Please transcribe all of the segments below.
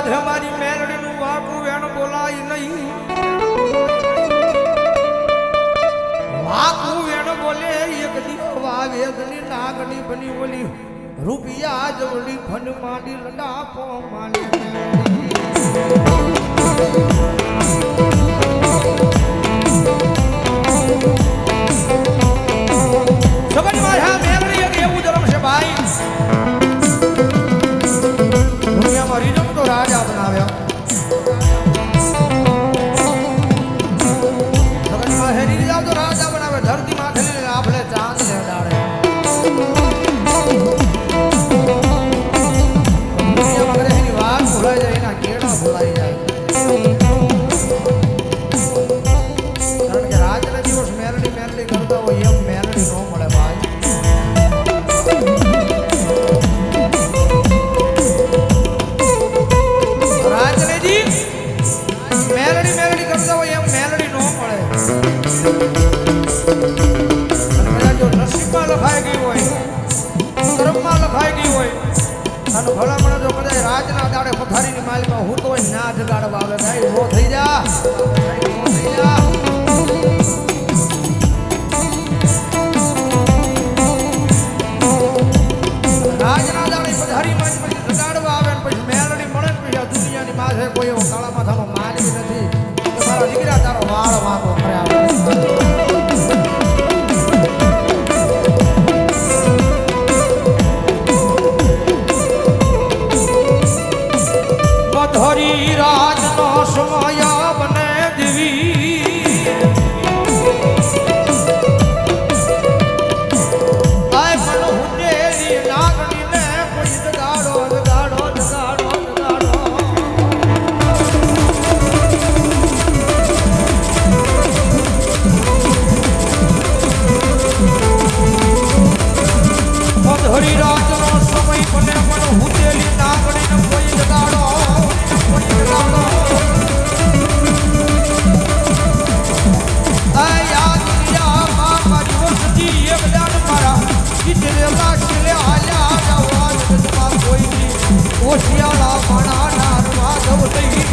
સાથે અમારી મેલડીનું વાકું વેણ બોલાય નહીં. વાકું વેણ બોલે એક દીવો વાવે ગલી નાગડી બની બોલી રૂપિયા જવડી ફન માંડી લડાપો માલી Adorada અને ભલામણ જો કદાચ રાજના દાડે પથારીની માલમાં હું તો ના જગાડવા આવે. ભાઈ મો થઈ જા. થઈ જા કોઈ કાળા માથાનો માલિક નથી. તમારા દીકરા તારો વાળ વાતો કર્યા সময় ભણા નાર માધવ નહીં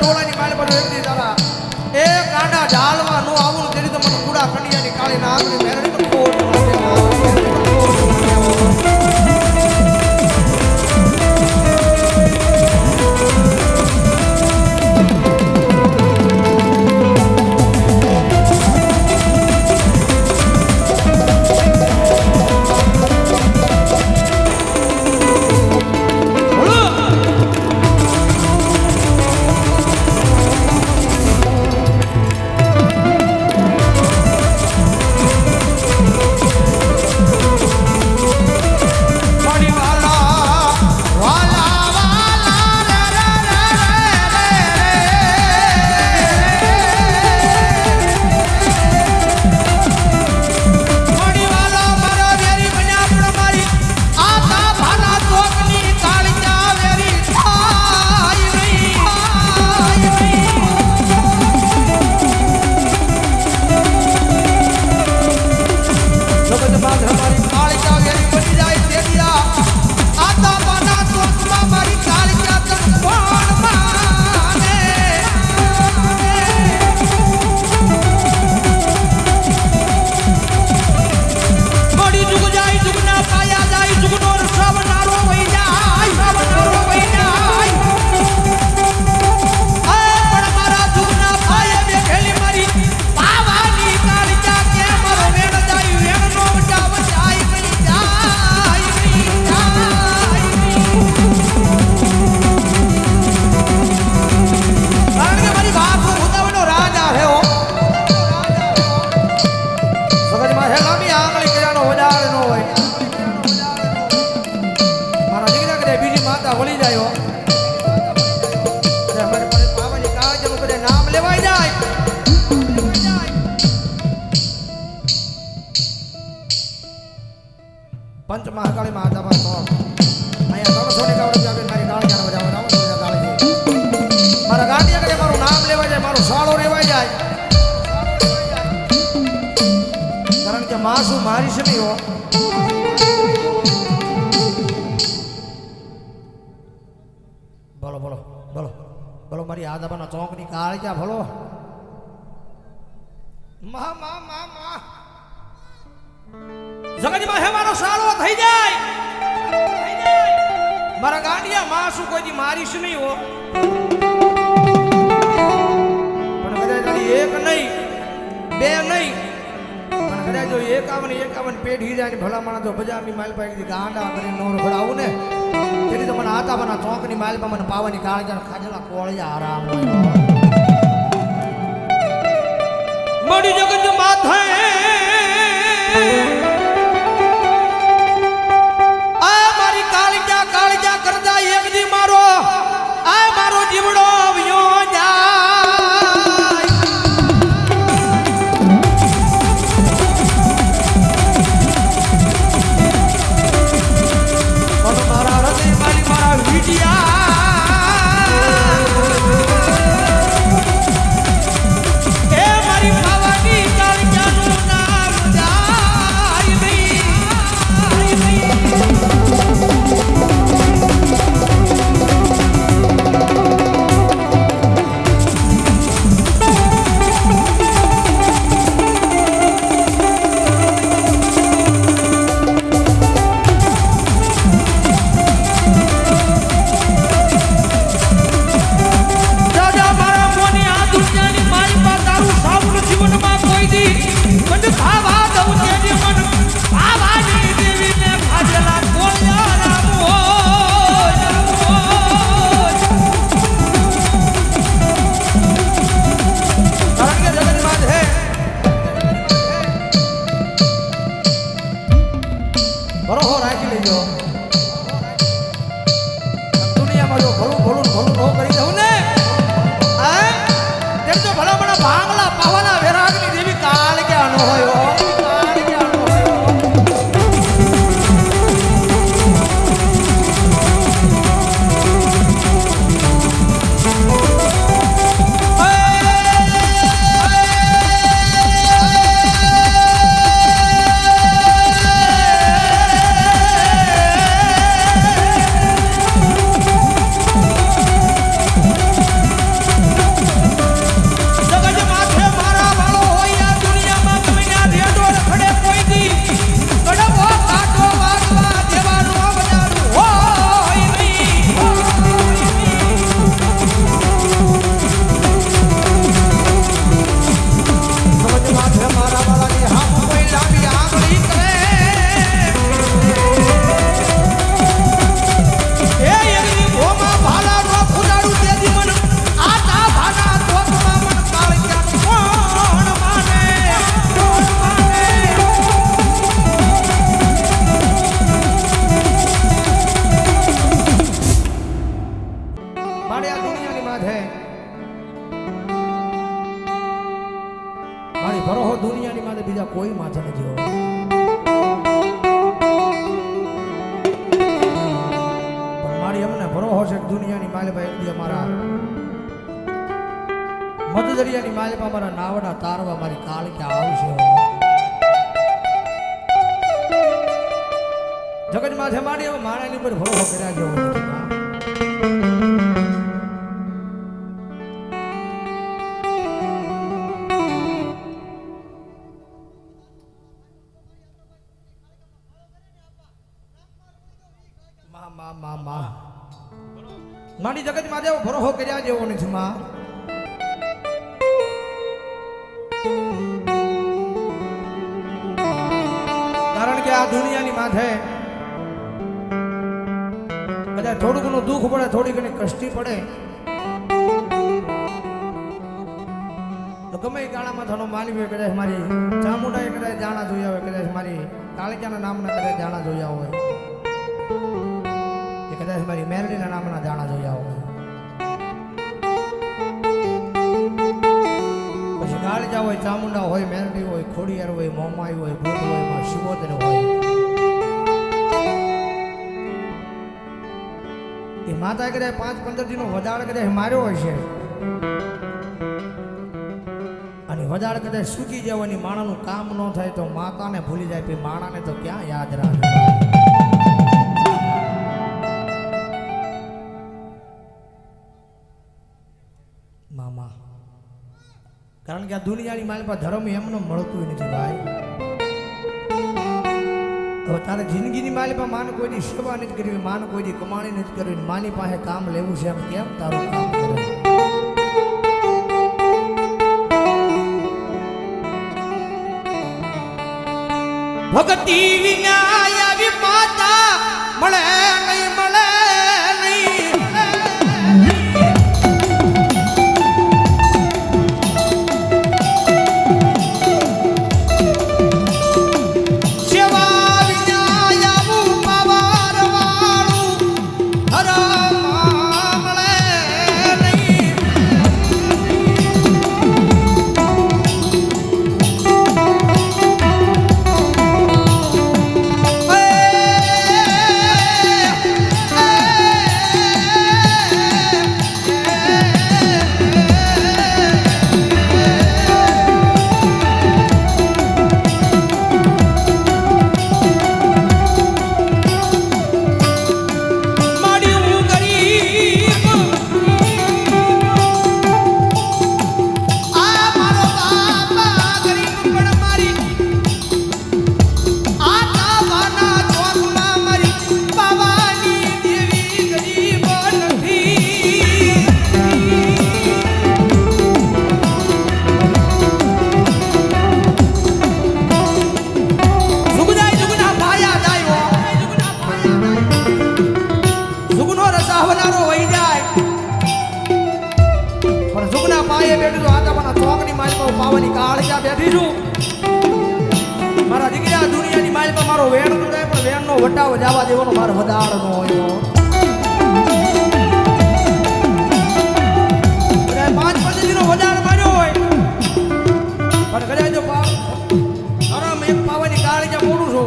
说了，你买了不 đi 张了。આદાબાના ચોકની કાળી ક્યાં ભલો મા મા મા મા. જગતમાં હે મારો સાળો થઈ જાય. મારા ગાંડિયા માસુ કોઈ દી મારીશ નહીં હો. પણ કદાચ એક નહીં, બે નહીં. પણ કદાચ જો એકાવન એકાવન પેઢી જાય ભલા માણસ જો બજારની માલ પાઈ ગાંડા કરીને નો રખડાવું ને તેથી તો મને આતા બના ચોકની માલ પર મને પાવાની કાળજા ખાજલા કોળિયા આરામ. મળી જગત માથે. બરોબર રાખી લેજો. કોઈ માથે નથી મારી અમને ભરોહો છે દુનિયાની માલિપા એક દી અમારા મધદરિયાની માલિપા મારા નાવડા તારવા મારી કાળક્યા આવશે જગત માથે માંડી મારાની ઉપર ભરોહો કર્યા જેવો મારી જગતમાં જેવો ભરોહો કર્યા જેવો નથી માં. કારણ કે આ દુનિયાની માથે કદાચ થોડું ઘણું દુઃખ પડે થોડી ઘણી કષ્ટી પડે. તો ગમે એ ગાળામાં થનો માલી હોય કદાચ મારી ચામુંડાએ કદાચ જાણા જોયા હોય, કદાચ મારી કાળિયાના નામના કદાચ જાણા જોયા હોય. મારી મેરડીના નામના જાણા જોઈ આવો પછી ગાળજા હોય, ચામુંડા હોય, મેરડી હોય, ખોડિયાર હોય, મોમાઈ હોય ભૂત હોય શિવોદર હોય. એ માતા કદાચ પાંચ પંદર દિનો વધારે કદાચ માર્યો હોય છે. અને વધારે કદાચ સૂકી જવાની માણાનું કામ ન થાય તો માતાને ભૂલી જાય માણાને તો ક્યાં યાદ રાખે? કારણ કે આ દુનિયાની માલ પર ધર્મ એમનો મળતું નથી ભાઈ. હવે તારે જિંદગીની માલ પર માન કોઈની સેવા નથી કરવી, માન કોઈની કમાણી નથી કરવી માની પાસે કામ લેવું છે એમ કેમ તારું કામ કરે? ભક્તિ વિના આવી માતા મળે નહીં પણ જવા દેવાનો મારો વધાર નો હોય. પાંચ પદ્ધતિનો વધાર માર્યો હોય. પણ કદાચ જો આરામ છું.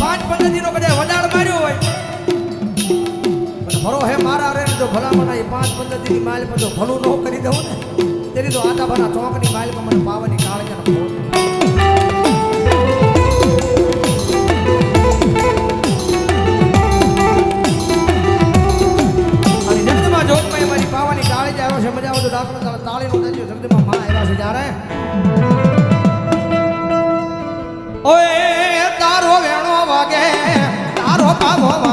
પાંચ પદ્ધતિનો કદાચ વધાર માર્યો હોય. પણ હે મારા રે, જો ભલામણ એ પાંચ પદ્ધતિની માલ પર જો ભલું ન કરી દઉં ને, તેની તો આતા ભલા ચોકની માલ પર મને પાવાની કાળજા તાળીનો દેજો જગદમાં માં આવ્યા છે જ્યારે ઓય તારો વેણો વાગે તારો પાવો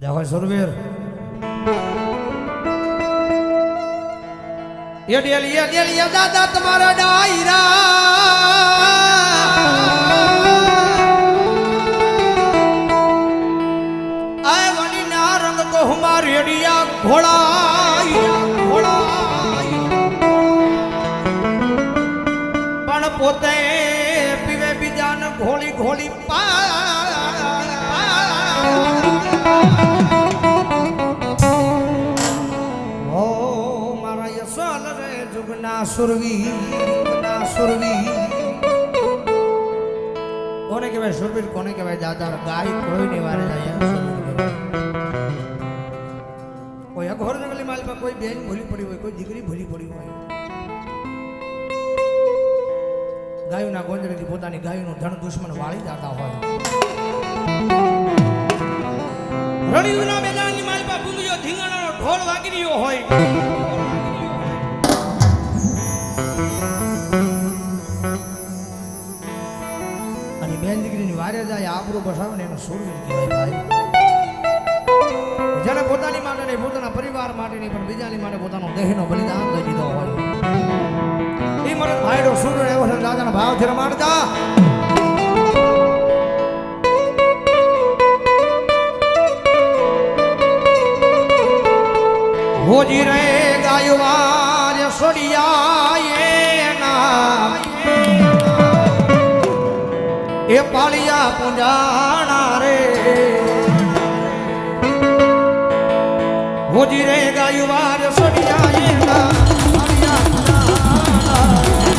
देखो सुरवीर ये डेली ये डेली ये दादा तुम्हारा डायरा आए वाली नारंग को हमारी अड़िया घोड़ा घोड़ा पण पोते पीवे बीजान घोली घोली पा જુગના સુરવી જુગના સુરવી. કોને કહેવાય સુરવીર કોને કહેવાય દાદા? ગાય કોઈની વારે જાય. કોઈ અઘોર જંગલી માલમાં કોઈ બેન ભૂલી પડી હોય, કોઈ દીકરી ભૂલી પડી હોય. ગાયોના ગોંજળીથી પોતાની ગાયોનું ધન દુશ્મન વાળી જતા હોય. રણિયુના મેદાનની માલપા ગુંગીઓ ધીંગણાનો ઢોલ વાગી રહ્યો હોય. અને બેન દીકરીની વારે જાય આબરૂ બસાવે ને એનો સૂરવીર કહેવાય ભાઈ. જેને પોતાની માટે નહીં, પોતાના પરિવાર માટે નહીં, પણ બીજાની માટે પોતાનો દેહનો બલિદાન દઈ દીધો હોય. એ મને ભાઈડો સૂર્ય એવો છે દાદાના ભાવથી રમાડતા. હોજી રે ગાયવાર સોડિયા એના પાળિયા પૂંજાણા રે. હોજી રે ગાયવાર સડિયા એના. પાળિયા પૂંજાણા